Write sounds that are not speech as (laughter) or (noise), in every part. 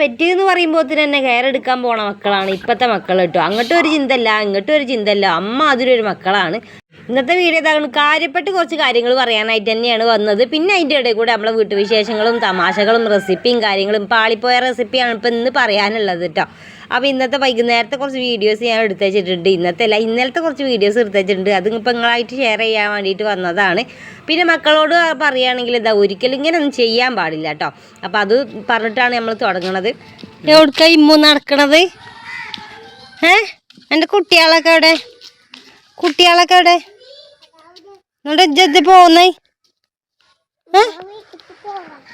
Pet എന്ന് പറയുമ്പോൾ തന്നെ കെയർ എടുക്കാൻ പോണ മക്കളാണ് ഇപ്പോഴത്തെ മക്കൾ കേട്ടോ അങ്ങോട്ടും ഒരു ചിന്തല്ല ഇങ്ങോട്ടും ഒരു ചിന്തല്ല അമ്മ അതിലൊരു മക്കളാണ്. ഇന്നത്തെ വീഡിയോ താങ്കൾ കാര്യപ്പെട്ട് കുറച്ച് കാര്യങ്ങൾ പറയാനായിട്ട് തന്നെയാണ് വന്നത്. പിന്നെ അതിന്റെ ഇടയിൽ കൂടെ നമ്മളെ വീട്ടുവിശേഷങ്ങളും തമാശകളും റെസിപ്പിയും കാര്യങ്ങളും പാളിപ്പോയ റെസിപ്പിയാണ് ഇപ്പം ഇന്ന് പറയാനുള്ളത് കേട്ടോ അപ്പോൾ ഇന്നത്തെ വൈകുന്നേരത്തെ കുറച്ച് വീഡിയോസ് ഞാൻ എടുത്തു വെച്ചിട്ടുണ്ട് ഇന്നത്തെ അല്ല ഇന്നലത്തെ കുറച്ച് വീഡിയോസ് എടുത്തു വെച്ചിട്ടുണ്ട് അത് ഇപ്പം നിങ്ങളായിട്ട് ഷെയർ ചെയ്യാൻ വേണ്ടിയിട്ട് വന്നതാണ്. പിന്നെ മക്കളോട് പറയുകയാണെങ്കിൽ എന്താ ഒരിക്കലും ഇങ്ങനെ ഒന്നും ചെയ്യാൻ പാടില്ല കേട്ടോ അപ്പോൾ അത് പറഞ്ഞിട്ടാണ് നമ്മൾ തുടങ്ങണത്. എവിടുക്ക ഇമ്മു നടക്കണത്? ഏ? എന്റെ കുട്ടികളൊക്കെ അവിടെ കുട്ടികളൊക്കെ അവിടെ എന്നിട്ട് ഇജ്ജത്ത് പോകുന്നേ ഏ?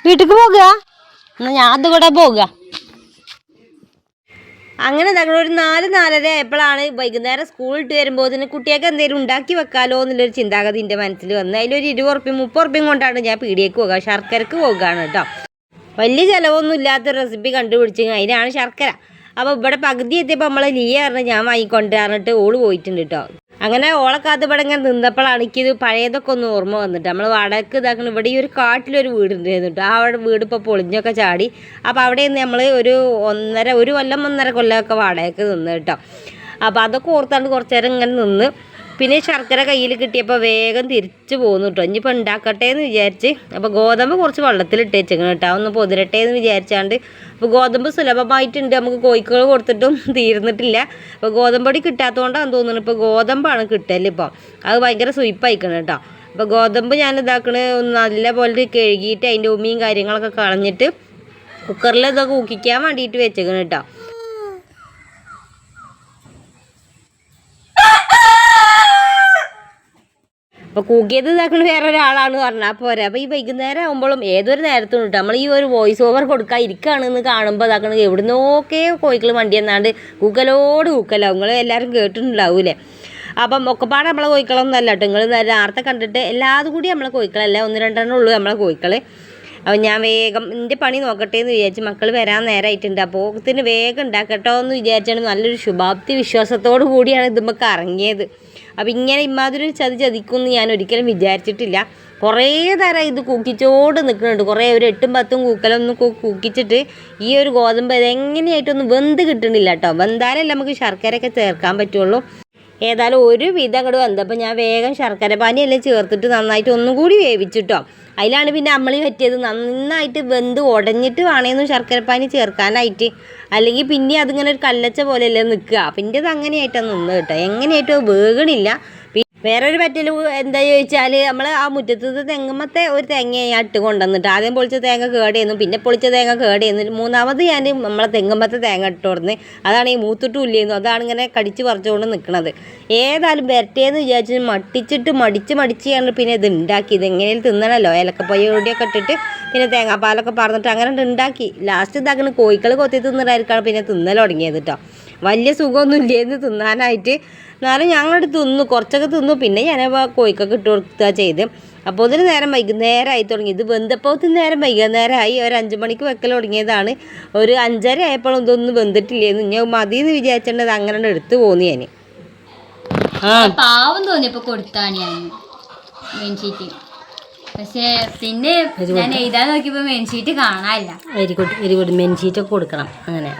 വീട്ടിക്ക് പോകുക എന്നാൽ ഞാൻ അതുകൂടെ പോകുക അങ്ങനെ ഞങ്ങൾ ഒരു നാല് നാലര ആയപ്പോഴാണ് വൈകുന്നേരം സ്കൂൾ ഇട്ട് വരുമ്പോൾ തന്നെ കുട്ടിയൊക്കെ എന്തെങ്കിലും ഉണ്ടാക്കി വെക്കാലോ എന്നുള്ളൊരു ചിന്താഗതി എന്റെ മനസ്സിൽ വന്നു. അതിലൊരു ഇരുപത് ഉറുപ്പ്യം കൊണ്ടാണ് ഞാൻ പീടിയേക്ക് പോകുക ശർക്കരക്ക് പോകുകയാണ് കേട്ടോ. വലിയ ചിലവൊന്നും ഇല്ലാത്ത റെസിപ്പി കണ്ടുപിടിച്ച് അതിനാണ് ശർക്കര. അപ്പോൾ ഇവിടെ പകുതി എത്തിയപ്പോൾ നമ്മളെ ലീയ പറഞ്ഞ് ഞാൻ വാങ്ങിക്കൊണ്ടു പറഞ്ഞിട്ട് ഓൾ പോയിട്ടുണ്ട് കേട്ടോ. അങ്ങനെ ഓളെ കാത്ത് ഇങ്ങനെ നിന്നപ്പോഴാണ് എനിക്കിത് പഴയതൊക്കെ ഒന്ന് ഓർമ്മ വന്നിട്ട്. നമ്മൾ വടക്ക് ഇതാക്കണം ഇവിടെ ഈ ഒരു കാട്ടിലൊരു വീടുണ്ടായിരുന്നു ആ അവിടെ വീട് ഇപ്പോൾ പൊളിഞ്ഞൊക്കെ ചാടി. അപ്പോൾ അവിടെ നിന്ന് നമ്മൾ ഒരു ഒന്നര ഒരു കൊല്ലം ഒന്നര കൊല്ലമൊക്കെ വാടകയ്ക്ക് നിന്ന് കേട്ടോ. അപ്പോൾ അതൊക്കെ ഓർത്താണ്ട് കുറച്ച് നേരം ഇങ്ങനെ നിന്ന്. പിന്നെ ശർക്കര കയ്യിൽ കിട്ടിയപ്പോൾ വേഗം തിരിച്ചു പോകുന്നു കേട്ടോ ഇനിയിപ്പോൾ ഉണ്ടാക്കട്ടെ എന്ന് വിചാരിച്ച് അപ്പോൾ ഗോതമ്പ് കുറച്ച് വെള്ളത്തിലിട്ട് വെച്ചേക്കണം കേട്ടോ ഒന്ന് പൊതിരട്ടെ എന്ന് വിചാരിച്ചാണ്ട് അപ്പോൾ ഗോതമ്പ് സുലഭമായിട്ടുണ്ട്. നമുക്ക് കോഴികൾ കൊടുത്തിട്ടും (laughs) തീർന്നിട്ടില്ല. അപ്പോൾ ഗോതമ്പൊടി കിട്ടാത്തതുകൊണ്ടാണ് തോന്നുന്നത് ഇപ്പോൾ ഗോതമ്പാണ് കിട്ടൽ ഇപ്പോൾ അത് ഭയങ്കര സുയിപ്പായിക്കണം കേട്ടോ അപ്പോൾ ഗോതമ്പ് ഞാൻ ഇതാക്കണ. നല്ല പോലെ കഴുകിയിട്ട് അതിന്റെ ഉമ്മിയും കാര്യങ്ങളൊക്കെ കളഞ്ഞിട്ട് കുക്കറിൽ ഇതൊക്കെ ഊക്കിക്കാൻ വേണ്ടിയിട്ട് വെച്ചേക്കണം കേട്ടോ അപ്പോൾ കൂക്കിയത് ഇതാക്കുന്നത് വേറെ ഒരാളാണ് പറഞ്ഞാൽ പോരാ. അപ്പോൾ ഈ വൈകുന്നേരം ആകുമ്പോഴും ഏതൊരു നേരത്തും കിട്ടും നമ്മൾ ഈ ഒരു വോയിസ് ഓവർ കൊടുക്കാൻ ഇരിക്കുകയാണെന്ന് കാണുമ്പോൾ ഇതാക്കണത് എവിടുന്നൊക്കെ കോയിക്കൾ വണ്ടി എന്നാണ്ട് കൂക്കലോട് കൂക്കലാവും. നിങ്ങൾ എല്ലാവരും കേട്ടിട്ടുണ്ടാവൂലേ അപ്പം ഒക്കെപ്പാടെ നമ്മളെ കോഴിക്കളൊന്നും അല്ല കേട്ടോ നിങ്ങൾ നേരത്തെ കണ്ടിട്ട് എല്ലാതും കൂടി നമ്മളെ കോഴിക്കളല്ല? ഒന്ന് രണ്ടെണ്ണം ഉള്ളൂ നമ്മളെ കോഴിക്കൾ അപ്പം ഞാൻ വേഗം എന്റെ പണി നോക്കട്ടെ എന്ന് വിചാരിച്ച് മക്കൾ വരാൻ നേരമായിട്ടുണ്ട് അപ്പോൾ ഇതിന് വേഗം ഉണ്ടാക്കട്ടോ എന്ന് വിചാരിച്ചാണ് നല്ലൊരു ശുഭാപ്തി വിശ്വാസത്തോടു കൂടിയാണ് ഇത് നമുക്ക് ഇറങ്ങിയത് അപ്പം ഇങ്ങനെ ഇമ്മാതിരി ഒരു ചതി ചതിക്കുമെന്ന് ഞാൻ ഒരിക്കലും വിചാരിച്ചിട്ടില്ല. കുറേ തരം ഇത് കൂക്കിച്ചോട് നിൽക്കുന്നുണ്ട് കുറേ ഒരു എട്ടും പത്തും കൂക്കലൊന്നും കൂക്കിച്ചിട്ട് ഈ ഒരു ഗോതമ്പ് ഇതെങ്ങനെയായിട്ടൊന്നും വെന്ത് കിട്ടണില്ല കേട്ടോ വെന്താലല്ലേ നമുക്ക് ശർക്കരയൊക്കെ ചേർക്കാൻ പറ്റുള്ളൂ. ഏതായാലും ഒരു വിധം അങ്ങോട്ട് വന്നപ്പോൾ ഞാൻ വേഗം ശർക്കര പാനിയെല്ലാം ചേർത്തിട്ട് നന്നായിട്ട് ഒന്നും കൂടി വേവിച്ചിട്ടോ. അതിലാണ് പിന്നെ അമ്മളി പറ്റിയത്. നന്നായിട്ട് വെന്ത് ഉടഞ്ഞിട്ട് വേണേന്ന് ശർക്കര പാനി ചേർക്കാനായിട്ട്. അല്ലെങ്കിൽ പിന്നെ അതിങ്ങനെ ഒരു കല്ലച്ച പോലെയല്ലേ നിൽക്കുക. അത് അങ്ങനെയായിട്ടാണ് നിന്ന് കേട്ടോ. എങ്ങനെയായിട്ടും വേഗണില്ല വേറൊരു പറ്റൽ എന്താ ചോദിച്ചാൽ നമ്മൾ ആ മുറ്റത്ത് തെങ്ങുമത്തെ ഒരു തേങ്ങ ഇട്ട് കൊണ്ടുവന്നിട്ട് ആദ്യം പൊളിച്ച തേങ്ങ കേടിയെന്നു പിന്നെ പൊളിച്ച തേങ്ങ കേടിയെന്നു മൂന്നാമത് ഞാൻ നമ്മളെ തെങ്ങുമത്തെ തേങ്ങ ഇട്ട് കൊടുന്ന് അതാണ് ഈ മൂത്തിട്ടും ഇല്ലേന്നു അതാണ് ഇങ്ങനെ കടിച്ച് പറിച്ചുകൊണ്ട് നിൽക്കുന്നത് ഏതായാലും വരട്ടേന്ന് വിചാരിച്ച് മട്ടിച്ചിട്ട് മടിച്ച് മടിച്ചാണ് പിന്നെ ഇത് ഉണ്ടാക്കി ഇത് എങ്ങനെയും തിന്നണമല്ലോ ഏലക്കപ്പൊടിയൊക്കെ ഇട്ടിട്ട് പിന്നെ തേങ്ങാപ്പാലൊക്കെ പറഞ്ഞിട്ട് അങ്ങനെ ഉണ്ടാക്കി ലാസ്റ്റ് ഇതാക്കണ കോഴിക്കൾ കൊത്തി തിന്നിട്ടായിരിക്കാണ് പിന്നെ തിന്നൽ തുടങ്ങിയത് കേട്ടോ വലിയ സുഖമൊന്നും ഇല്ലേന്ന് തിന്നാനായിട്ട്. എന്നാലും ഞങ്ങളുടെ തിന്നു കുറച്ചൊക്കെ തിന്നു. പിന്നെ ഞാൻ കോഴിക്കൊക്കെ ഇട്ട് കൊടുക്കുക ചെയ്ത്. അപ്പോൾ ഇതിന് നേരം വൈകുന്നേരമായി തുടങ്ങി. ഇത് വെന്തപ്പോൾ നേരം വൈകുന്നേരമായി. ഒരു അഞ്ച് മണിക്ക് വെക്കൽ തുടങ്ങിയതാണ്. ഒരു അഞ്ചര ആയപ്പോഴും ഇതൊന്നും വെന്തിട്ടില്ലേന്ന്. ഞാൻ മതി എന്ന് വിചാരിച്ചിട്ട് അത് അങ്ങനെ എടുത്ത് പോന്നു ഞാൻ പാവം തോന്നിയപ്പോ കൊടുത്താണ് ഞാൻ പക്ഷെ പിന്നെ ഞാൻ എഴുതാൻ നോക്കിയപ്പോ മെൻഷീറ്റ് കാണാനില്ല. വെരി ഗുഡ് വെരി ഗുഡ് മെൻഷീറ്റൊക്കെ കൊടുക്കണം അങ്ങനെ.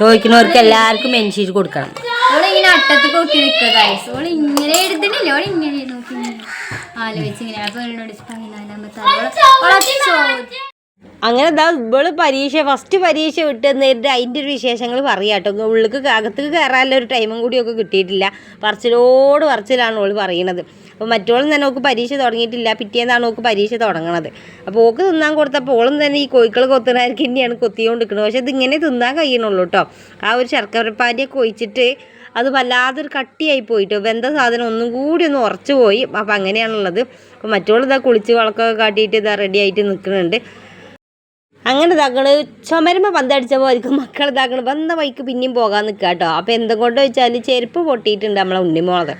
ചോദിക്കുന്നവർക്ക് എല്ലാവർക്കും മെൻഷീറ്റ് കൊടുക്കണം. ഓൾ ഇങ്ങനെ അട്ടത്ത് കൊക്കി നിൽക്കുക ഗൈസ് ഓൾ ഇങ്ങനെ എഴുതണില്ല ഓൾ ഇങ്ങനെ നോക്കി ആലോചിച്ച് ഇങ്ങനെ. അപ്പൊ എന്നോട് പതിനാലാമത്തെ അങ്ങനെ ദാ ഇവൾ പരീക്ഷ ഫസ്റ്റ് പരീക്ഷ വിട്ട് നേരിട്ട് അതിന്റെ ഒരു വിശേഷങ്ങൾ പറയാം കേട്ടോ ഉള്ളിക്ക് അകത്തേക്ക് കയറാനുള്ള ഒരു ടൈമും കൂടിയൊക്കെ കിട്ടിയിട്ടില്ല. പറച്ചിലോട് പറച്ചിലാണ് ഓൾ പറയണത്. അപ്പോൾ മറ്റോളും തന്നെ ഓക്ക് പരീക്ഷ തുടങ്ങിയിട്ടില്ല. പിറ്റേന്നാണ് ഓക്ക് പരീക്ഷ തുടങ്ങണത്. അപ്പോൾ ഓക്ക് തിന്നാൻ കൊടുത്തപ്പോൾ ഓളും തന്നെ ഈ കോഴിക്കൾ കൊത്തുന്നവർക്ക് തന്നെയാണ് കൊത്തിക്കൊണ്ടിരിക്കുന്നത് പക്ഷേ ഇതിങ്ങനെ തിന്നാൻ കഴിയണുള്ളൂ കേട്ടോ ആ ഒരു ശർക്കരപ്പാരിയൊക്കെ ഒഴിച്ചിട്ട് അത് വല്ലാതൊരു കട്ടിയായി പോയിട്ട്. വെന്ത സാധനം? ഒന്നും കൂടി ഒന്ന് ഉറച്ചു പോയി അപ്പോൾ അങ്ങനെയാണുള്ളത് അപ്പോൾ മറ്റോളിതാ കുളിച്ച് വളക്കൊക്കെ കാട്ടിയിട്ട് ഇതാ റെഡി ആയിട്ട് നിൽക്കുന്നുണ്ട് അങ്ങനെ ഇതാക്കണ് ചുമരുമ്പോൾ പന്തടിച്ച പോയിരിക്കും മക്കൾ ഇതാക്കണ് വന്ന വഴിക്ക് പിന്നെയും പോകാൻ നിൽക്കുക കേട്ടോ അപ്പോൾ എന്തുകൊണ്ട് വെച്ചാൽ ചെരുപ്പ് പൊട്ടിയിട്ടുണ്ട് നമ്മളെ ഉണ്ണിമോളത്.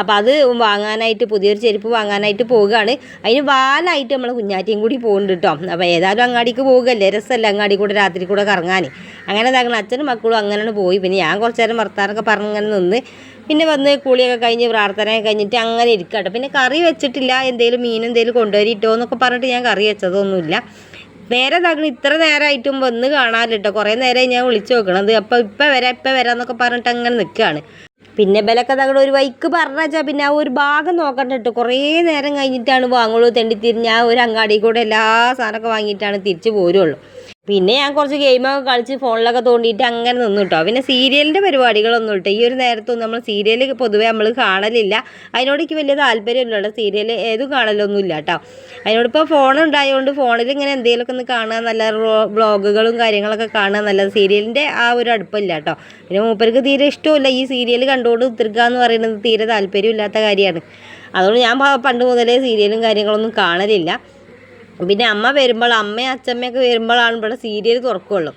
അപ്പോൾ അത് വാങ്ങാനായിട്ട് പുതിയൊരു ചെരുപ്പ് വാങ്ങാനായിട്ട് പോവുകയാണ്. അതിന് വാലായിട്ട് നമ്മൾ കുഞ്ഞാറ്റിയും കൂടി പോകുന്നുണ്ട് കേട്ടോ അപ്പോൾ ഏതായാലും അങ്ങാടിക്ക് പോവുകയല്ലേ രസമല്ല അങ്ങാടി കൂടെ രാത്രി കൂടെ കറങ്ങാൻ അങ്ങനെ ഇതാക്കണം അച്ഛനും മക്കളും അങ്ങനെയാണ് പോയി. പിന്നെ ഞാൻ കുറച്ച് നേരം വർത്താനൊക്കെ പറഞ്ഞ് ഇങ്ങനെ നിന്ന് പിന്നെ വന്ന് കുളിയൊക്കെ കഴിഞ്ഞ് പ്രാർത്ഥനയൊക്കെ കഴിഞ്ഞിട്ട് അങ്ങനെ ഇരിക്കട്ടോ പിന്നെ കറി വെച്ചിട്ടില്ല എന്തെങ്കിലും മീൻ എന്തെങ്കിലും കൊണ്ടുവരിട്ടോ എന്നൊക്കെ പറഞ്ഞിട്ട് ഞാൻ കറി വെച്ചതൊന്നുമില്ല. നേരെ താങ്കൾ ഇത്ര നേരമായിട്ടും വന്ന് കാണാനിട്ടോ കുറേ നേരമായി ഞാൻ വിളിച്ചു നോക്കണത്. അപ്പം ഇപ്പം വരാം ഇപ്പം വരാന്നൊക്കെ പറഞ്ഞിട്ട് അങ്ങനെ നിൽക്കുകയാണ് പിന്നെ ബലൊക്കെ തകടെ ഒരു വൈക്ക് പറഞ്ഞാച്ചാൽ പിന്നെ ആ ഒരു ഭാഗം നോക്കണ്ടിട്ട്. കുറേ നേരം കഴിഞ്ഞിട്ടാണ് വാങ്ങുള്ളൂ തെണ്ടി ആ ഒരു അങ്ങാടി കൂടെ എല്ലാ സാധനമൊക്കെ വാങ്ങിയിട്ടാണ് തിരിച്ചു പോരുള്ളൂ. പിന്നെ ഞാൻ കുറച്ച് ഗെയിമൊക്കെ കളിച്ച് ഫോണിലൊക്കെ തോണ്ടിയിട്ട് അങ്ങനെ നിന്നു കേട്ടോ പിന്നെ സീരിയലിന്റെ പരിപാടികളൊന്നും കേട്ടോ ഈ ഒരു നേരത്തൊന്നും നമ്മൾ സീരിയൽ പൊതുവേ നമ്മൾ കാണലില്ല. അതിനോട് എനിക്ക് വലിയ താല്പര്യമൊന്നുമില്ല സീരിയൽ ഏതും കാണലൊന്നും ഇല്ല കേട്ടോ. അതിനോടിപ്പോൾ ഫോൺ ഉണ്ടായതുകൊണ്ട് ഫോണിൽ ഇങ്ങനെ എന്തെങ്കിലുമൊക്കെ ഒന്ന് കാണുക നല്ല വ്ളോഗുകളും കാര്യങ്ങളൊക്കെ കാണുക നല്ല സീരിയലിന്റെ ആ ഒരു അടുപ്പമില്ല കേട്ടോ. പിന്നെ മൂപ്പർക്ക് തീരെ ഇഷ്ടമില്ല ഈ സീരിയൽ കണ്ടുകൊണ്ട് ഉത്തർക്കുക എന്ന് പറയുന്നത് തീരെ താല്പര്യമില്ലാത്ത കാര്യമാണ്. അതുകൊണ്ട് ഞാൻ പണ്ട് മുതലേ സീരിയലും കാര്യങ്ങളൊന്നും കാണലില്ല. പിന്നെ അമ്മ വരുമ്പോൾ അമ്മയും അച്ഛമ്മയൊക്കെ വരുമ്പോഴാണ് ഇവിടെ സീരിയൽ തുറക്കുള്ളൂ.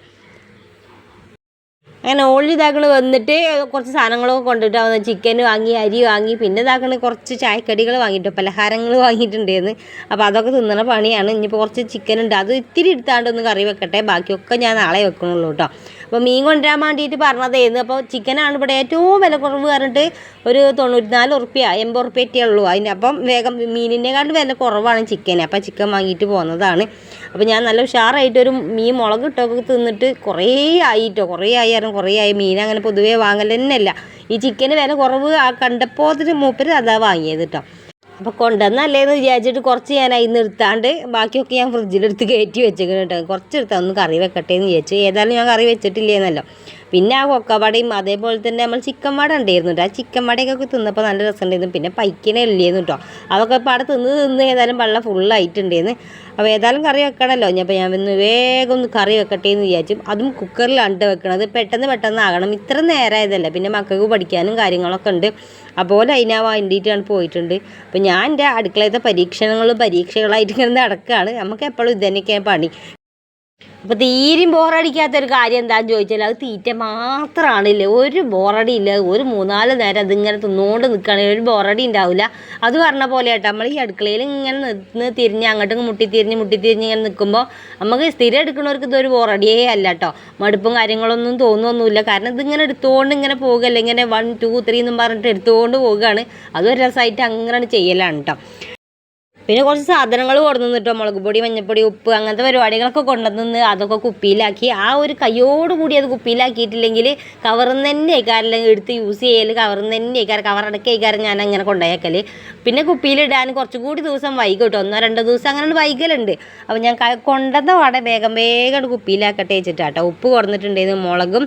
അങ്ങനെ ഓൾഡ് ഇതാക്കൾ വന്നിട്ട് കുറച്ച് സാധനങ്ങളൊക്കെ കൊണ്ടിട്ട് വന്ന് ചിക്കൻ വാങ്ങി അരി വാങ്ങി പിന്നെ ഇതാക്കണ കുറച്ച് ചായക്കടികൾ വാങ്ങിയിട്ട് പലഹാരങ്ങൾ വാങ്ങിയിട്ടുണ്ടായിരുന്നു. അപ്പോൾ അതൊക്കെ തിന്നണ പണിയാണ്. ഇനിയിപ്പോൾ കുറച്ച് ചിക്കൻ ഉണ്ട്. അത് ഇത്തിരി എടുത്താണ്ട് ഒന്ന് കറി വെക്കട്ടെ. ബാക്കിയൊക്കെ ഞാൻ നാളെ വെക്കണുള്ളൂ കേട്ടോ. അപ്പോൾ മീൻ കൊണ്ടുവരാൻ വേണ്ടിയിട്ട് പറഞ്ഞതായിരുന്നു അപ്പോൾ ചിക്കനാണ് ഇവിടെ ഏറ്റവും വില കുറവ് പറഞ്ഞിട്ട് ഒരു തൊണ്ണൂറ്റിനാല് ഉറുപ്പ്യ എൺപത് ഉറുപ്പ്യറ്റേ ഉള്ളൂ അതിന്. അപ്പം വേഗം മീനിനെക്കാളും വില കുറവാണ് ചിക്കൻ അപ്പോൾ ചിക്കൻ വാങ്ങിയിട്ട് പോകുന്നതാണ് അപ്പോൾ ഞാൻ നല്ല ഉഷാറായിട്ട് ഒരു മീൻ മുളക് ഇട്ടൊക്കെ തിന്നിട്ട് കുറേ ആയിട്ടോ കുറേ ആയി കാരണം കുറേ ആയി. മീൻ അങ്ങനെ പൊതുവേ വാങ്ങൽ തന്നെയല്ല. ഈ ചിക്കന് വില കുറവ് ആ കണ്ടപ്പോൾ അതിന് മൂപ്പര് അതാ വാങ്ങിയത് കേട്ടോ അപ്പോൾ കൊണ്ടുവന്നല്ലേന്ന് വിചാരിച്ചിട്ട് കുറച്ച് ഞാൻ അതിൽ നിന്ന് എടുത്താണ്ട് ബാക്കിയൊക്കെ ഞാൻ ഫ്രിഡ്ജിലെടുത്ത് കയറ്റി വെച്ചേക്കണം കേട്ടോ. കുറച്ച് എടുത്താൽ ഒന്ന് കറി വെക്കട്ടെ എന്ന് വിചാരിച്ചു. ഏതായാലും ഞാൻ കറി വെച്ചിട്ടില്ലേന്നല്ലോ. പിന്നെ ആ കൊക്കവടയും അതേപോലെ തന്നെ നമ്മൾ ചിക്കൻ വട ഉണ്ടായിരുന്നു ആ ചിക്കൻ വടയൊക്കെ തിന്നപ്പോൾ നല്ല രസമുണ്ടായിരുന്നു. പിന്നെ പൈക്കിനെ ഇല്ലേന്ന് കേട്ടോ. അതൊക്കെ അവിടെ തിന്ന് തിന്ന് ഏതായാലും വെള്ളം ഫുള്ളായിട്ടുണ്ടായിരുന്നു അപ്പോൾ ഏതായാലും കറി വെക്കണമല്ലോ. ഞാൻ ഞാൻ ഒന്ന് വേഗം ഒന്ന് കറി വെക്കട്ടെ എന്ന് വിചാരിച്ചു. അതും കുക്കറിലാണ് വെക്കണത് പെട്ടെന്ന് പെട്ടെന്ന് ആകണം. ഇത്ര നേരമായതല്ലേ പിന്നെ മക്കൾക്ക് പഠിക്കാനും കാര്യങ്ങളൊക്കെ ഉണ്ട്. അപ്പോൾ അതിനാ വേണ്ടിയിട്ടാണ് പോയിട്ടുണ്ട്. അപ്പോൾ ഞാൻ എന്റെ അടുക്കളയത്തെ പരീക്ഷണങ്ങളും പരീക്ഷകളായിട്ട് ഇങ്ങനെ നടക്കുകയാണ്. നമുക്ക് എപ്പോഴും ഇത് തന്നെയൊക്കെയാണ് പണി. അപ്പോൾ തീരെയും ബോറടിക്കാത്ത ഒരു കാര്യം എന്താണെന്ന് ചോദിച്ചാൽ അത് തീറ്റ മാത്രമാണില്ലേ ഒരു ബോറടി ഇല്ല ഒരു മൂന്നാൽ നേരം അതിങ്ങനെ തിന്നുകൊണ്ട് നിൽക്കുകയാണെങ്കിൽ ഒരു ബോറടി ഉണ്ടാവില്ല അത് പറഞ്ഞ പോലെ കേട്ടോ. നമ്മൾ ഈ അടുക്കളയിൽ ഇങ്ങനെ നിന്ന് തിരിഞ്ഞ് അങ്ങോട്ടും മുട്ടി തിരിഞ്ഞ് മുട്ടി തിരിഞ്ഞ് ഇങ്ങനെ നിൽക്കുമ്പോൾ നമുക്ക് സ്ഥിരം എടുക്കുന്നവർക്ക് ഇതൊരു ബോറടിയേ അല്ല കേട്ടോ. മടുപ്പും കാര്യങ്ങളൊന്നും തോന്നുന്നൊന്നുമില്ല കാരണം ഇതിങ്ങനെ എടുത്തുകൊണ്ട് ഇങ്ങനെ പോകുകയല്ല ഇങ്ങനെ വൺ ടു ത്രീ എന്നും പറഞ്ഞിട്ട് എടുത്തുകൊണ്ട് പോവുകയാണ്. അതൊരു രസമായിട്ട് അങ്ങനെ ചെയ്യലാണ് കേട്ടോ. പിന്നെ കുറച്ച് സാധനങ്ങൾ കൊണ്ടുവന്നിട്ട് മുളക് പൊടി മഞ്ഞൾപ്പൊടി ഉപ്പ് അങ്ങനത്തെ പരിപാടികളൊക്കെ കൊണ്ടുവന്ന് അതൊക്കെ കുപ്പിയിലാക്കി. ആ ഒരു കയ്യോട് കൂടി അത് കുപ്പിയിലാക്കിയിട്ടില്ലെങ്കിൽ കവറിൽ തന്നെ ആയിക്കാരം എടുത്ത് യൂസ് ചെയ്യൽ കവറിൽ തന്നെ ആയിക്കാരം. കവർ അടക്കി ആയിക്കാരം ഞാൻ അങ്ങനെ കൊണ്ടുപോയേക്കൽ പിന്നെ കുപ്പിയിലിടാൻ കുറച്ചും കൂടി ദിവസം വൈകും കേട്ടോ ഒന്നോ രണ്ടോ ദിവസം അങ്ങനെ വൈകലുണ്ട്. അപ്പോൾ ഞാൻ കൊണ്ടുവന്ന വട വേഗം വേഗം കുപ്പിയിലാക്കട്ടെ വെച്ചിട്ടാട്ടോ. ഉപ്പ് കുറഞ്ഞിട്ടുണ്ടായിരുന്നു മുളകും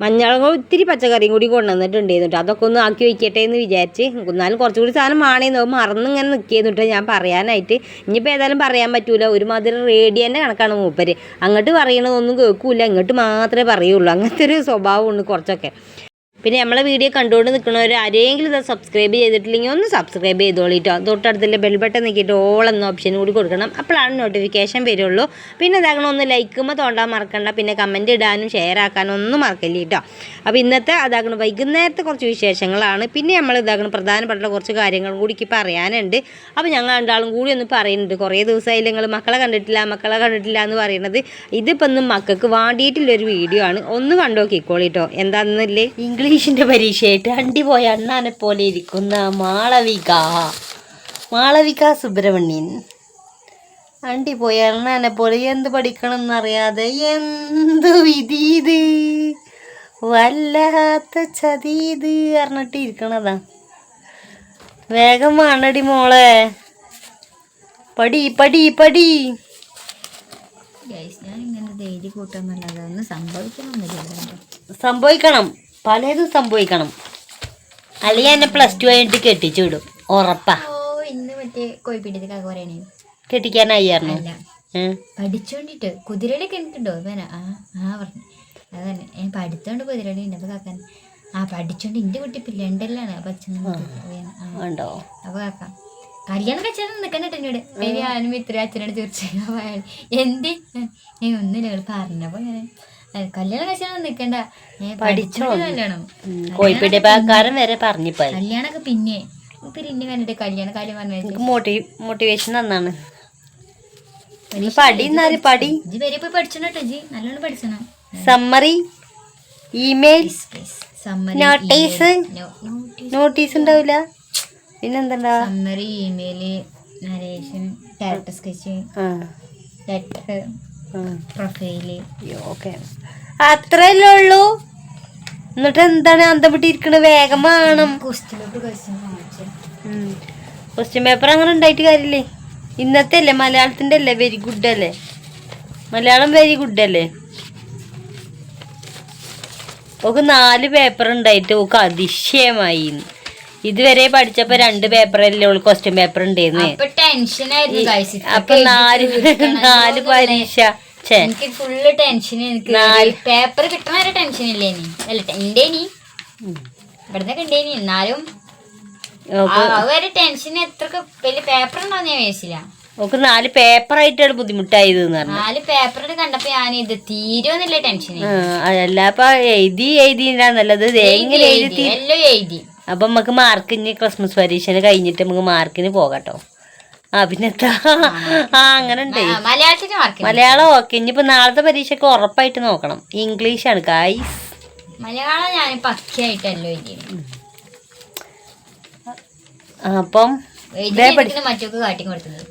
മഞ്ഞളും ഇത്തിരി പച്ചക്കറിയും കൂടി കൊണ്ടുവന്നിട്ടുണ്ട് എന്നിട്ട് അതൊക്കെ ഒന്ന് ആക്കി വെക്കട്ടെ എന്ന് വിചാരിച്ച്. എന്നാലും കുറച്ചുകൂടി സാധനം ആണേന്ന് മറന്ന് ഇങ്ങനെ നിൽക്കിയെന്നിട്ട് ഞാൻ പറയാനായിട്ട്. ഇനിയിപ്പോൾ ഏതായാലും പറയാൻ പറ്റൂല. ഒരുമാതിരി റേഡിയന്റെ കണക്കാണ് മൂപ്പര്. അങ്ങോട്ട് പറയണതൊന്നും കേൾക്കൂല. ഇങ്ങോട്ട് മാത്രമേ പറയുള്ളൂ. അങ്ങനത്തെ ഒരു സ്വഭാവമുണ്ട് കുറച്ചൊക്കെ. പിന്നെ നമ്മളെ വീഡിയോ കണ്ടുകൊണ്ട് നിൽക്കുന്നവർ ആരെങ്കിലും ഇത് സബ്സ്ക്രൈബ് ചെയ്തിട്ടില്ലെങ്കിൽ ഒന്ന് സബ്സ്ക്രൈബ് ചെയ്തോളിട്ടോ തൊട്ടടുത്തുള്ള ബെൽ ബട്ടൺ നിൽക്കിയിട്ട് ഓൾ എന്ന ഓപ്ഷൻ കൂടി കൊടുക്കണം. അപ്പോഴാണ് നോട്ടിഫിക്കേഷൻ വരുള്ളൂ. പിന്നെ ഇതാകണം ഒന്ന് ലൈക്കുമ്പോൾ തോണ്ടാൻ മറക്കണ്ട. പിന്നെ കമന്റ് ഇടാനും ഷെയർ ആക്കാനും ഒന്നും മറക്കല്ല കേട്ടോ അപ്പോൾ ഇന്നത്തെ അതാകണം വൈകുന്നേരത്തെ കുറച്ച് വിശേഷങ്ങളാണ്. പിന്നെ നമ്മൾ ഇതാകണം പ്രധാനപ്പെട്ട കുറച്ച് കാര്യങ്ങളും കൂടി എനിക്ക് പറയാനുണ്ട്. അപ്പോൾ ഞങ്ങൾ രണ്ടാളും കൂടി ഒന്ന് പറയുന്നുണ്ട്. കുറേ ദിവസമായി നിങ്ങൾ മക്കളെ കണ്ടിട്ടില്ല മക്കളെ കണ്ടിട്ടില്ല എന്ന് പറയുന്നത്. ഇതിപ്പോൾ ഒന്നും മക്കൾക്ക് വേണ്ടിയിട്ടുള്ളൊരു വീഡിയോ ആണ്. ഒന്ന് കണ്ടോക്കിക്കോളിട്ടോ എന്താണെന്നില്ലേ ഇംഗ്ലീഷിന്റെ പരീക്ഷയായിട്ട് അണ്ടി പോയ അണ്ണാനെ പോലെ ഇരിക്കുന്ന മാളവിക. മാളവിക സുബ്രഹ്മണ്യൻ. അണ്ടി പോയ അണ്ണാനെ പോലെ എന്ത് പഠിക്കണം എന്നറിയാതെ എന്ത് വിധി ഇത്? വല്ലാത്ത ചതി ഇത് പറഞ്ഞിട്ട് ഇരിക്കണതാ. വേഗം വേണടി മോളെ. പടി പടി പടി. ഞാൻ ഇങ്ങനെ ഡെയിലി കൂട്ടാന്നല്ലാതെ നല്ലത് ഒന്നും സംഭവിക്കണമെന്നില്ല. സംഭവിക്കണം. പലതും സംഭവിക്കണം. അല്ലെങ്കിൽ എന്നെ പ്ലസ് ടു കഴിഞ്ഞിട്ട് കെട്ടിച്ചു വിടും. ഉറപ്പാ. ഇന്ന് മറ്റേ കോഴിപ്പീടിയത്തേക്ക് പറയണേ. കെട്ടിക്കാനായിരുന്നു പഠിച്ചോണ്ടിട്ട് കുതിരകളി കണ്ടിട്ടുണ്ടോ? ആ ആ പറഞ്ഞു. അതന്നെ ഞാൻ പഠിച്ചോണ്ട് കുതിരകളി ഉണ്ട്. അപ്പൊ കാക്കാൻ. ആ പഠിച്ചോണ്ട് എന്റെ കുട്ടി ഇപ്പൊ ലണ്ടനിലാണ്. അപ്പൊ അച്ഛൻ അപ്പൊ കാക്ക. കല്യാണം കഴിച്ചാൽ നിക്കണ്ടിട്ട് എന്നോട്. ഞാനും ഇത്ര അച്ഛനോട് തീർച്ചയായും എന്തേ? ഞാൻ ഒന്നുമില്ല. പറഞ്ഞപ്പോ ഞാൻ "ഏ, കല്യാണം നിക്കണ്ട. വരെ പറഞ്ഞിപ്പോയി കല്യാണൊക്കെ പിന്നെ. പിന്നെ കണ്ടിട്ട് കല്യാണ കാര്യം പറഞ്ഞു മോട്ടിവേഷൻ തന്നാണ്. പടി എന്നാൽ പടി ഇജ് വരെ പോയി പഠിച്ചോട്ടോ നല്ലോണം പഠിച്ചണം. സമ്മറി ഇമെയിൽ നോട്ടീസ് നോട്ടീസ് ഉണ്ടാവില്ല പിന്നെന്താ summary email narration character sketch letter profile okay അത്രയല്ലേ ഉള്ളൂ? എന്നിട്ട് എന്താണ് അന്തപ്പെട്ടിരിക്കണത് വേഗം വേണം. ക്വസ്റ്റ്യൻ പേപ്പർ അങ്ങനെ ഉണ്ടായിട്ട് കാര്യമില്ലേ? ഇന്നത്തെ അല്ലേ? മലയാളത്തിന്റെ അല്ലേ? വെരി ഗുഡ് അല്ലേ? മലയാളം വെരി ഗുഡ് അല്ലേ? ഓക്ക് നാല് പേപ്പർ ഉണ്ടായിട്ട് ഓക്ക് അതിശയമായി. ഇതുവരെ പഠിച്ചപ്പോ രണ്ട് പേപ്പറല്ലേ ഉള്ളു ക്വസ്റ്റ്യൻ പേപ്പർ ഉണ്ടായിരുന്നു അപ്പൊ. നാല് (laughs) നാല് പരീക്ഷ. എനിക്ക് ഫുള്ള് ടെൻഷൻ എനിക്ക്. പേപ്പർ കിട്ടണ വരെ ടെൻഷൻ ഇല്ലേ ഇനി? അല്ല ഉണ്ടേനി ഇവിടുന്ന് ഉണ്ടേനി എന്നാലും. വരെ ടെൻഷൻ എത്ര വലിയ പേപ്പർ ഉണ്ടോ ഞാൻ വിചാരിച്ചില്ല. ഓക്ക് നാല് പേപ്പർ ആയിട്ടാണ് ബുദ്ധിമുട്ടായത് നാല് പേപ്പർ കണ്ടപ്പോ ഞാൻ ഇത് തീരുമെന്നില്ല ടെൻഷൻ ആ, അതല്ല അപ്പൊ എഴുതി എഴുതിയില്ലാന്നല്ലത് ഇത് എങ്ങനെ എഴുതി എല്ലാം എഴുതി. അപ്പൊ നമുക്ക് മാർക്ക് ഇനി ക്രിസ്മസ് പരീക്ഷന് കഴിഞ്ഞിട്ട് നമുക്ക് മാർക്കിന് പോകാട്ടോ. ആ പിന്നെ ആ അങ്ങനെ ഉണ്ട്. മലയാളം ഓക്കെ ഇനിയിപ്പോ നാളത്തെ പരീക്ഷയ്ക്ക് ഉറപ്പായിട്ട് നോക്കണം. ഇംഗ്ലീഷാണ് ഗായ്സ് മലയാളം ഞാൻ പക്കയായിട്ടല്ലോ എഴുതിയത്. അപ്പം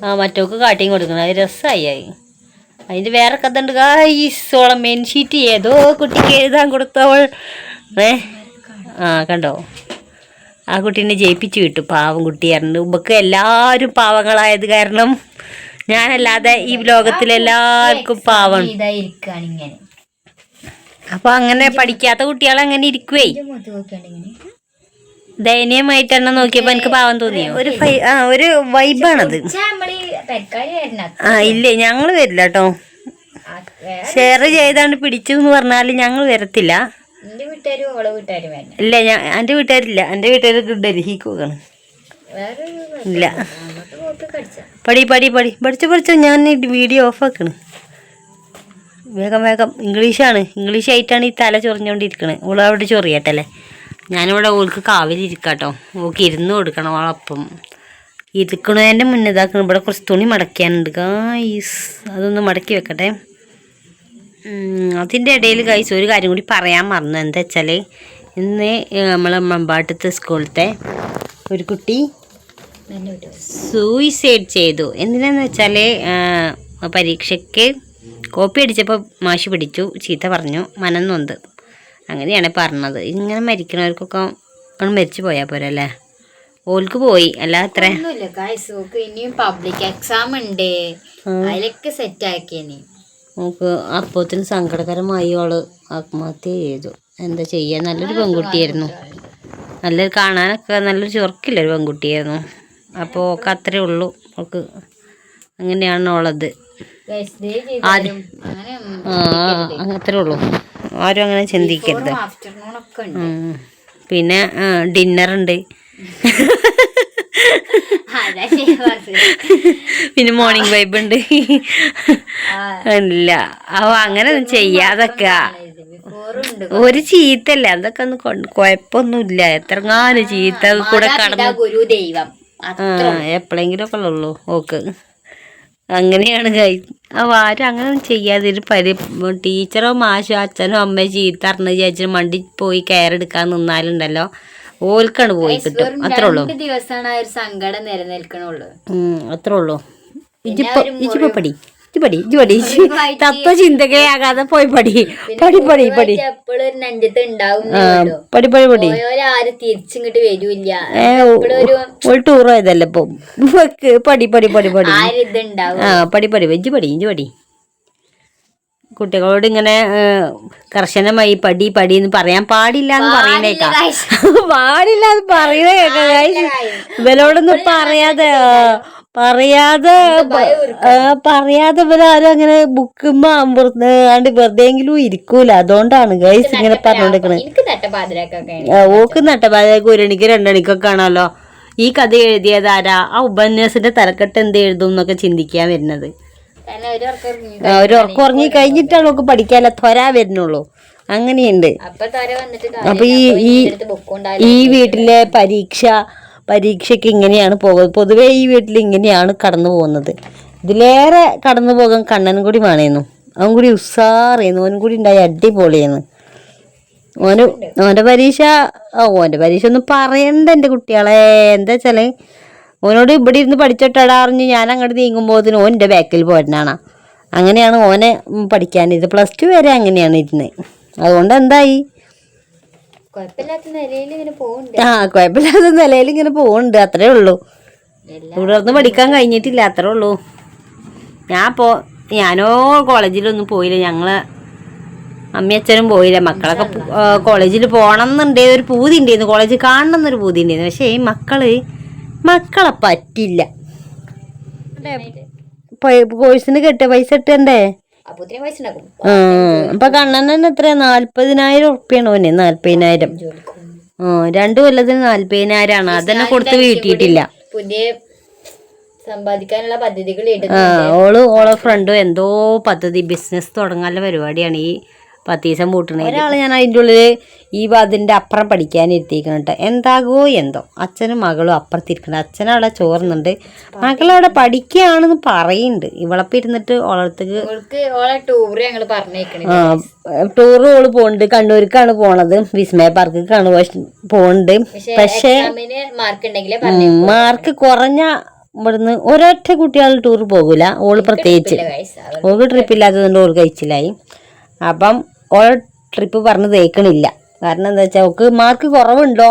ആ മറ്റോക്ക് കാട്ടിയും കൊടുക്കണം അത് രസമായി ആയി അതിന്റെ വേറെ കഥ ഉണ്ട് ഗായ്സോളം മെൻഷീറ്റ് ഏതോ കുട്ടിക്ക് എഴുതാൻ കൊടുത്തവൾ. ഏ? ആ കണ്ടോ? ആ കുട്ടീനെ ജയിപ്പിച്ചു വിട്ടു പാവം കുട്ടിയായിരുന്നു ഉമ്മക്ക് എല്ലാവരും പാവങ്ങളായത് കാരണം ഞാനല്ലാതെ ഈ ലോകത്തിലെല്ലാവർക്കും പാവം. അപ്പൊ അങ്ങനെ പഠിക്കാത്ത കുട്ടികൾ അങ്ങനെ ഇരിക്കുവേ. ദയനീയമായിട്ടെണ്ണം നോക്കിയപ്പോ എനിക്ക് പാവം തോന്നിയോ? ഒരു ആ ഒരു വൈബാണത്. ആ ഇല്ലേ ഞങ്ങൾ വരില്ല കേട്ടോ ഷെയർ ചെയ്താണ്ട് പിടിച്ചു എന്ന് പറഞ്ഞാൽ ഞങ്ങൾ വരത്തില്ല. എന്റെ വീട്ടുകാരും ഓളെ വീട്ടുകാരും വരണം ഇല്ല ഞാൻ എന്റെ വീട്ടുകാരില്ല. എന്റെ വീട്ടുകാർ ഡൽഹിക്ക് വേറെ ഇല്ല. അങ്ങോട്ട് പോക്ക് കടിച്ച. പടി പടി പടി. പഠിച്ചു പഠിച്ചു ഞാൻ ഈ വീഡിയോ ഓഫാക്കണ് വേഗം വേഗം. ഇംഗ്ലീഷാണ്. ഇംഗ്ലീഷ് ആയിട്ടാണ് ഈ തല ചൊറിഞ്ഞുകൊണ്ടിരിക്കണത് ഓൾ അവിടെ ചൊറിയട്ടല്ലേ. ഞാനിവിടെ ഓൾക്ക് കാവിലിരിക്കാട്ടോ ഓൾക്ക് ഇരുന്ന് കൊടുക്കണം ഓളപ്പം ഇരിക്കണതിന്റെ മുന്നേ ഇതാക്കണം. ഇവിടെ കുറച്ച് തുണി മടക്കാനുണ്ട് ഗായ്സ് അതൊന്ന് മടക്കി വെക്കട്ടെ. അതിന്റെ ഇടയിൽ ഗൈസ് ഒരു കാര്യം കൂടി പറയാൻ മറന്നു. എന്താ വെച്ചാൽ ഇന്ന് നമ്മളെ മമ്പാട്ടത്തെ സ്കൂളത്തെ ഒരു കുട്ടി സൂയിസൈഡ് ചെയ്തു. എന്തിനാന്ന് വെച്ചാൽ പരീക്ഷയ്ക്ക് കോപ്പി അടിച്ചപ്പോൾ മാഷി പിടിച്ചു ചീത്ത പറഞ്ഞു മനം നൊന്ത്. അങ്ങനെയാണ് പറഞ്ഞത്. ഇങ്ങനെ മരിക്കണവർക്കൊക്കെ ഒന്ന് മരിച്ചു പോയാൽ പോരല്ലേ? ഓൾക്ക് പോയി. അല്ല അത്ര ഇനിയും പബ്ലിക് എക്സാം ഉണ്ട്. അതിലൊക്കെ സെറ്റ് ആക്കിയനി നമുക്ക് അപ്പോത്തിന് സങ്കടകരമായി അവൾ ആത്മഹത്യ ചെയ്തു. എന്താ ചെയ്യാ? നല്ലൊരു പെൺകുട്ടിയായിരുന്നു. നല്ലൊരു കാണാനൊക്കെ നല്ലൊരു ചുറുക്കില്ല ഒരു പെൺകുട്ടിയായിരുന്നു. അപ്പോൾ ഒക്കെ അത്രേ ഉള്ളൂ. നമുക്ക് അങ്ങനെയാണ് ഉള്ളത് ആരും അത്രേ ഉള്ളൂ. ആരും അങ്ങനെ ചിന്തിക്കരുത്. പിന്നെ ഡിന്നർ പിന്നെ മോർണിംഗ് വൈബ് ഉണ്ട്. ഇല്ല. അവ അങ്ങനെ ഒന്നും ചെയ്യാതൊക്കെ ഒരു ചീത്തല്ല അതൊക്കെ ഒന്ന് കുഴപ്പമൊന്നുമില്ല എത്രങ്ങാനും ചീത്ത കൂടെ കടന്നു ഗുരു ദൈവം. എപ്പോഴെങ്കിലും ഒക്കെ ഉള്ളൂ. ഓക്ക്. അങ്ങനെയാണ് കൈ ആ ആരും അങ്ങനെ ഒന്നും ചെയ്യാതെ പരി ടീച്ചറോ മാഷോ അച്ഛനോ അമ്മയോ ചീത്ത അറിഞ്ഞ ചേച്ചി മണ്ടി പോയി കയറെടുക്കാൻ എടുക്കാൻ നിന്നാലുണ്ടല്ലോ. ഓൽക്കാണ് പോയി കിട്ടും അത്രേ ഉള്ളൂ. ദിവസമാണ് ആ ഒരു സങ്കടം നിലനിൽക്കണുള്ളൂ. അത്രേ ഉള്ളൂ. ഇജിപ്പോ ഇജിപ്പോ പടി. ഇജ് പടി ഇജ് പടി. (laughs) തത്വ ചിന്തകയാകാതെ പോയി പടി. പടി പടി പടി. എപ്പോഴും നെഞ്ചത്ത് ഉണ്ടാവും പടി പടി പടി. തിരിച്ചിങ്ങോട്ട് വരൂല്ല. ഒരു ടൂർ ആയതല്ലേ ഇപ്പൊ? പടി പടി പടി പടി. ആ പടി പടി. വെജ് പടി ഇഞ്ച് പടി. കുട്ടികളോട് ഇങ്ങനെ കർശനമായി പടി പടി എന്ന് പറയാൻ പാടില്ല എന്ന് (laughs) പറയുന്നേക്കാം. പാടില്ല എന്ന് പറയുന്ന guys. ഇവരോടൊന്നും പറയാതെ പറയാതെ പറയാതെ ഇവരാരും അങ്ങനെ ബുക്കുമ്പോ ആണ്ട് വെറുതെങ്കിലും ഇരിക്കൂല. അതുകൊണ്ടാണ് ഗൈസ് ഇങ്ങനെ പറഞ്ഞോണ്ടിരിക്കണത് ഓക്ക് നട്ടപാതിരക്ക് ഒരു മണിക്ക് രണ്ടണിക്കൊക്കെ ആണല്ലോ. ഈ കഥ എഴുതിയത് ആരാ? ആ ഉപന്യാസത്തിന്റെ തലക്കെട്ട് എന്ത് എഴുതും എന്നൊക്കെ ചിന്തിക്കാൻ വരുന്നത്. ഒരു ഉറക്കം ഉറങ്ങി. കഴിഞ്ഞിട്ടാണ് നമുക്ക് പഠിക്കാനുള്ള ത്വര വരുന്നുള്ളൂ. അങ്ങനെയുണ്ട്. അപ്പൊ ഈ ഈ വീട്ടിലെ പരീക്ഷ പരീക്ഷയ്ക്ക് ഇങ്ങനെയാണ് പോകുന്നത്. പൊതുവെ ഈ വീട്ടിൽ ഇങ്ങനെയാണ് കടന്നു പോകുന്നത്. ഇതിലേറെ കടന്നു പോകാൻ കണ്ണൻ കൂടി വേണേന്നു അവൻ കൂടി ഉസാറേന്നു. ഓൻ കൂടി ഉണ്ടായി അടിപൊളിയെന്ന്. ഓന് ഓന്റെ പരീക്ഷ ഓന്റെ പരീക്ഷ ഒന്നും പറയണ്ട എന്റെ കുട്ടികളെ. എന്താ വെച്ചാൽ ഓനോട് ഇവിടെ ഇരുന്ന് പഠിച്ചിട്ടടാ അറിഞ്ഞ് ഞാൻ അങ്ങോട്ട് നീങ്ങുമ്പോൾ ഓൻ എന്റെ ബാക്കിൽ പോരുന്നാണ് അങ്ങനെയാണ് ഓനെ പഠിക്കാൻ ഇത് പ്ലസ് ടു വരെ അങ്ങനെയാണ് ഇരുന്നത് അതുകൊണ്ട് എന്തായി? ആ കുഴപ്പമില്ലാത്ത നിലയിൽ ഇങ്ങനെ പോകുന്നുണ്ട് അത്രേ ഉള്ളൂ. തുടർന്ന് പഠിക്കാൻ കഴിഞ്ഞിട്ടില്ല. അത്രേ ഉള്ളൂ. ഞാൻ പോ ഞാനോ കോളേജിലൊന്നും പോയില്ല. ഞങ്ങൾ അമ്മയും അച്ഛനും പോയില്ല. മക്കളൊക്കെ കോളേജിൽ പോകണം എന്നുണ്ടേ ഒരു പൂതി ഉണ്ടായിരുന്നു കോളേജിൽ കാണണം എന്നൊരു പൂതി ഉണ്ടായിരുന്നു പക്ഷേ ഈ മക്കൾ മക്കളെ പറ്റില്ല. കോഴ്സിന് കെട്ടിയ പൈസ ആ അപ്പൊ കണ്ണൻ എത്ര നാല്പതിനായിരം ഉറുപ്പ്യാണ് ഓന് നാല്പതിനായിരം. ആ രണ്ടു കൊല്ലത്തിന് നാല്പതിനായിരമാണ് അതന്നെ കൊടുത്ത് വീട്ടിയിട്ടില്ല. പുതിയ സമ്പാദിക്കാനുള്ള പദ്ധതികൾ ഓൾ ഓളെ ഫ്രണ്ടും എന്തോ പദ്ധതി ബിസിനസ് തുടങ്ങാനുള്ള പരിപാടിയാണ്. ഈ പത്ത് ദിവസം പൂട്ടണേ ഒരാൾ ഞാൻ അതിന്റെ ഉള്ളിൽ ഈ അതിന്റെ അപ്പുറം പഠിക്കാനിരുത്തിക്കണം കേട്ടോ. എന്താകുമോ എന്തോ. അച്ഛനും മകളും അപ്പുറത്തിരിക്കണം. അച്ഛനവിടെ ചോറുന്നുണ്ട്. മകളവിടെ പഠിക്കുകയാണെന്ന് പറയുന്നുണ്ട്. ഇവളപ്പം ഇരുന്നിട്ട് ഓളത്തേക്ക് ടൂറ് ഓളെ പോകുന്നുണ്ട് കണ്ണൂർക്കാണ് പോണത്. വിസ്മയ പാർക്കിക്കാണ് പോണുണ്ട്. പക്ഷേ മാർക്ക് കുറഞ്ഞ ഇവിടുന്ന് ഒരൊറ്റ കുട്ടികൾ ടൂർ പോകൂല. ഓൾ പ്രത്യേകിച്ച്. ഓൾക്ക് ട്രിപ്പ് ഇല്ലാത്തതുകൊണ്ട് ഓൾ കഴിച്ചില്ലായി. അപ്പം ഓൾ ട്രിപ്പ് പറഞ്ഞ് തേക്കണില്ല. കാരണം എന്താ വെച്ചാൽ ഓക്ക് മാർക്ക് കുറവുണ്ടോ?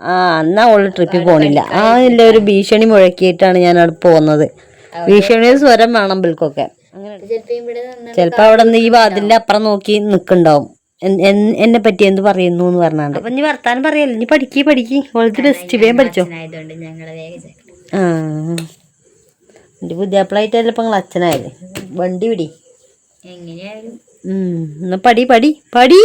ആ എന്നാ ഓൾ ട്രിപ്പിൽ പോണില്ല. ആ ഇല്ല ഒരു ഭീഷണി മുഴക്കിയിട്ടാണ് ഞാൻ അവിടെ പോകുന്നത് ഭീഷണി സ്വരം വേണം ബിൽക്കൊക്കെ അങ്ങനെ ചിലപ്പോ ഇവിടെ നിന്ന് ചിലപ്പോ അവിടെ നിന്ന് ഈ വാതിലിന്റെ അപ്പുറം നോക്കി എൻ- എന്നെ പറ്റി എന്ത് പറയുന്നു എന്ന് പറഞ്ഞാണ്ട്. അപ്പൊ ഇനി വർത്താനം പറയല്ലേ? ഇനി പഠിക്കി പഠിക്ക്. ഓളത്ത് ബെസ്റ്റ് വേഗം പഠിച്ചോ? ആയതുകൊണ്ട് ഞങ്ങളെ വേഗം ചേർക്കണം. ആ. എന്റെ ബുദ്ധിയാപ്പിളായിട്ടല്ല ഇപ്പൊ നിങ്ങൾ അച്ഛനായത്? വണ്ടി പിടി എങ്ങനെയായാലും എന്നാ പടി പടി പടി.